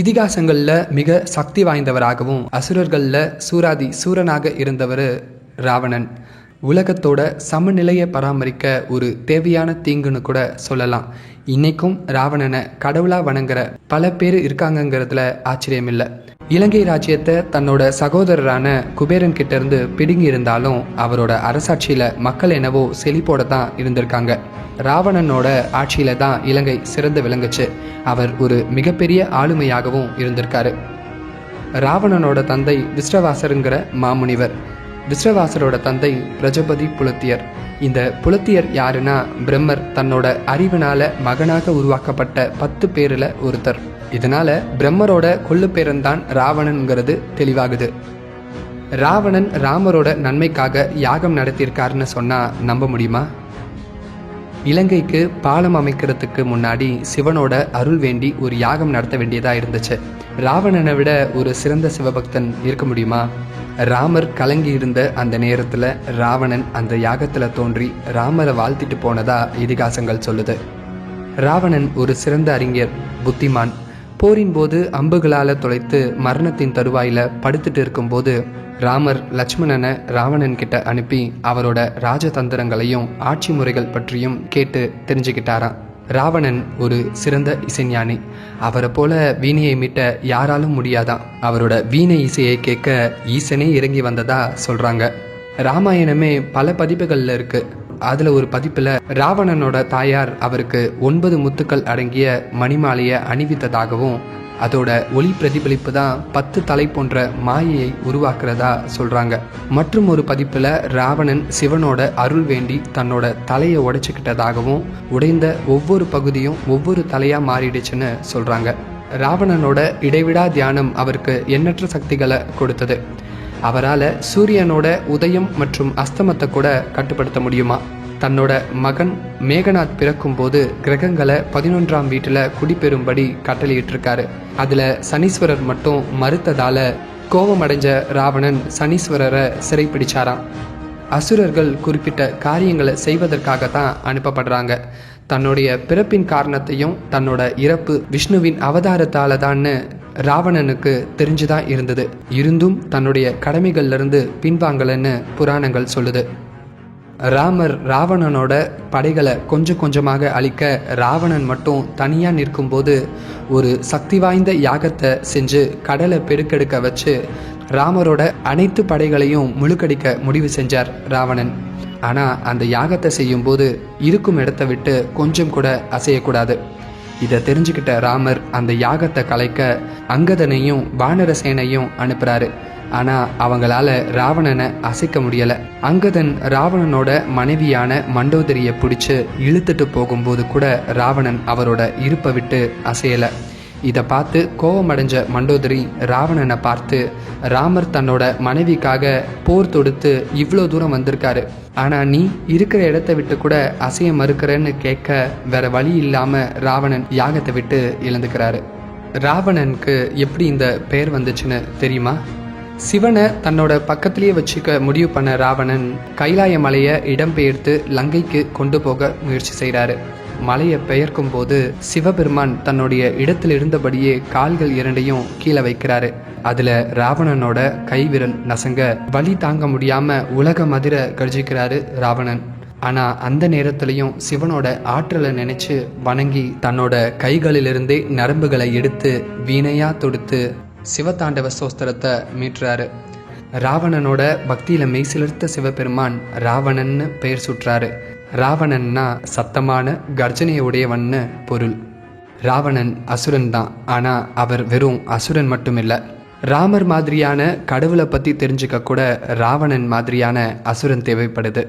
இதிகாசங்களில் மிக சக்தி வாய்ந்தவராகவும் அசுரர்களில் சூராதி சூரனாக இருந்தவர் ராவணன். உலகத்தோட சமநிலையை பராமரிக்க ஒரு தேவையான தீங்குன்னு கூட சொல்லலாம். இன்னைக்கும் ராவணனை கடவுளாக வணங்குற பல பேர் இருக்காங்கங்கிறதுல ஆச்சரியம் இல்லை இலங்கை ராஜ்யத்தை தன்னோட சகோதரரான குபேரன் கிட்ட இருந்து பிடுங்கி இருந்தாலும் அவரோட அரசாட்சியில் மக்கள் என்னவோ செழிப்போட தான் இருந்திருக்காங்க. ராவணனோட ஆட்சியில தான் இலங்கை சிறந்து விளங்குச்சு. அவர் ஒரு மிகப்பெரிய ஆளுமையாகவும் இருந்திருக்காரு. ராவணனோட தந்தை விஸ்ரவாசருங்கிற மாமுனிவர் விஸ்ரவாசரோட தந்தை பிரஜபதி புலத்தியர். இந்த புலத்தியர் யாருன்னா பிரம்மர் தன்னோட அறிவினால மகனாக உருவாக்கப்பட்ட பத்து பேரில் ஒருத்தர். இதனால பிரம்மரோட கொள்ளு பேரன்தான் ராவணன்கிறது தெளிவாகுது. ராவணன் ராமரோட நன்மைக்காக யாகம் நடத்தியிருக்காருன்னு சொன்னா நம்ப முடியுமா? இலங்கைக்கு பாலம் அமைக்கிறதுக்கு முன்னாடி சிவனோட அருள் வேண்டி ஒரு யாகம் நடத்த வேண்டியதாக இருந்துச்சு. ராவணனை விட ஒரு சிறந்த சிவபக்தன் இருக்க முடியுமா? ராமர் கலங்கி இருந்த அந்த நேரத்தில் ராவணன் அந்த யாகத்தில் தோன்றி ராமரை வாழ்த்திட்டு போனதா இதிகாசங்கள் சொல்லுது. ராவணன் ஒரு சிறந்த அறிஞர் புத்திமான் போரின் போது அம்புகளால் தொலைத்து மரணத்தின் தருவாயில் படுத்துட்டு இருக்கும்போது ராமர் லட்சுமணனை ராவணன் கிட்ட அனுப்பி அவரோட ராஜதந்திரங்களையும் ஆட்சி முறைகள் பற்றியும் கேட்டு தெரிஞ்சுக்கிட்டாராம். ராவணன் ஒரு சிறந்த இசைஞானி. அவரை போல வீணையை மீட்ட யாராலும் முடியாதான் அவரோட வீணை இசையை கேட்க ஈசனே இறங்கி வந்ததா சொல்றாங்க. ராமாயணமே பல பதிப்புகளில் இருக்கு. அதில் ஒரு பதிப்பில் ராவணனோட தாயார் அவருக்கு ஒன்பது முத்துக்கள் அடங்கிய மணிமாலையை அணிவித்ததாகவும் அதோட ஒளி பிரதிபலிப்பு தான் பத்து தலை போன்ற மாயையை உருவாக்குறதா சொல்றாங்க. மற்றும் ஒரு பதிப்புல ராவணன் சிவனோட அருள் வேண்டி தன்னோட தலையை உடைச்சுக்கிட்டதாகவும் உடைந்த ஒவ்வொரு பகுதியும் ஒவ்வொரு தலையா மாறிடுச்சுன்னு சொல்றாங்க. ராவணனோட இடைவிடா தியானம் அவருக்கு எண்ணற்ற சக்திகளை கொடுத்தது. அவரால் சூரியனோட உதயம் மற்றும் அஸ்தமத்தை கூட கட்டுப்படுத்த முடியுமா? தன்னோட மகன் மேகநாத் பிறக்கும்போது கிரகங்களை பதினொன்றாம் வீட்டில் குடிபெறும்படி கட்டளையிட்டிருக்காரு. அதில் சனீஸ்வரர் மட்டும் மறுத்ததால கோபமடைஞ்ச ராவணன் சனீஸ்வரரை சிறைப்பிடிச்சாராம். அசுரர்கள் குறிப்பிட்ட காரியங்களை செய்வதற்காக தான் அனுப்பப்படுறாங்க. தன்னுடைய பிறப்பின் காரணத்தையும் தன்னோட இறப்பு விஷ்ணுவின் அவதாரத்தால தான்னு ராவணனுக்கு தெரிஞ்சுதான் இருந்தது. இருந்தும் தன்னுடைய கடமைகள்லேருந்து பின்வாங்கலைன்னு பின்வாங்கலன்னு புராணங்கள் சொல்லுது. ராமர் ராவணனோட படைகளை கொஞ்சம் கொஞ்சமாக அழிக்க ராவணன் மட்டும் தனியாக நிற்கும்போது ஒரு சக்தி வாய்ந்த யாகத்தை செஞ்சு கடலை பெருக்கெடுக்க வச்சு ராமரோட அனைத்து படைகளையும் முழுக்கடிக்க முடிவு செஞ்சார் ராவணன். ஆனால் அந்த யாகத்தை செய்யும்போது இருக்கும் இடத்த விட்டு கொஞ்சம் கூட அசையக்கூடாது. இதை தெரிஞ்சுக்கிட்ட ராமர் அந்த யாகத்தை கலைக்க அங்கதனையும் வானரசேனையும் அனுப்புகிறாரு ஆனால் அவங்களால ராவணனை அசைக்க முடியலை. அங்கதன் ராவணனோட மனைவியான மண்டோதரியை பிடிச்சு இழுத்துட்டு போகும்போது கூட ராவணன் அவரோட இருப்பை விட்டு அசையலை. இதை பார்த்து கோபமடைஞ்ச மண்டோதரி ராவணனை பார்த்து ராமர் தன்னோட மனைவிக்காக போர் தொடுத்து இவ்வளோ தூரம் வந்திருக்காரு. ஆனால் நீ இருக்கிற இடத்த விட்டு கூட அசைய மறுக்கிறேன்னு கேட்க வேற வழி இல்லாமல் ராவணன் யாகத்தை விட்டு இழந்துக்கிறாரு ராவணனுக்கு எப்படி இந்த பெயர் வந்துச்சுன்னு தெரியுமா? சிவனை தன்னோட பக்கத்திலேயே வச்சுக்க முடிவு பண்ண ராவணன் கைலாய மலையை இடம்பெயர்த்து லங்கைக்கு கொண்டு போக முயற்சி செய்கிறாரு மலையை பெயர்க்கும் போது சிவபெருமான் தன்னுடைய இடத்தில் இருந்தபடியே கால்கள் இரண்டையும் கீழே வைக்கிறாரு. அதுல ராவணனோட கைவிரல் நசங்க வலி தாங்க முடியாம உலக மதிர கர்ஜிக்கிறாரு ராவணன். ஆனா அந்த நேரத்திலையும் சிவனோட ஆற்றலை நினைச்சு வணங்கி தன்னோட கைகளிலிருந்தே நரம்புகளை எடுத்து வீணையா தொடுத்து சிவதாண்டவ சோஸ்திரத்தை மீட்டுறாரு. ராவணனோட பக்தியில மெய்சிலிருத்த சிவபெருமான் ராவணன்னு பெயர் சுற்றாரு ராவணன்னா சத்தமான கர்ஜனையுடையவன்னு பொருள். ராவணன் அசுரன் தான். ஆனால் அவர் வெறும் அசுரன் மட்டும் இல்லை ராமர் மாதிரியான கடவுளை பற்றி தெரிஞ்சுக்க கூட ராவணன் மாதிரியான அசுரன் தேவைப்படுது.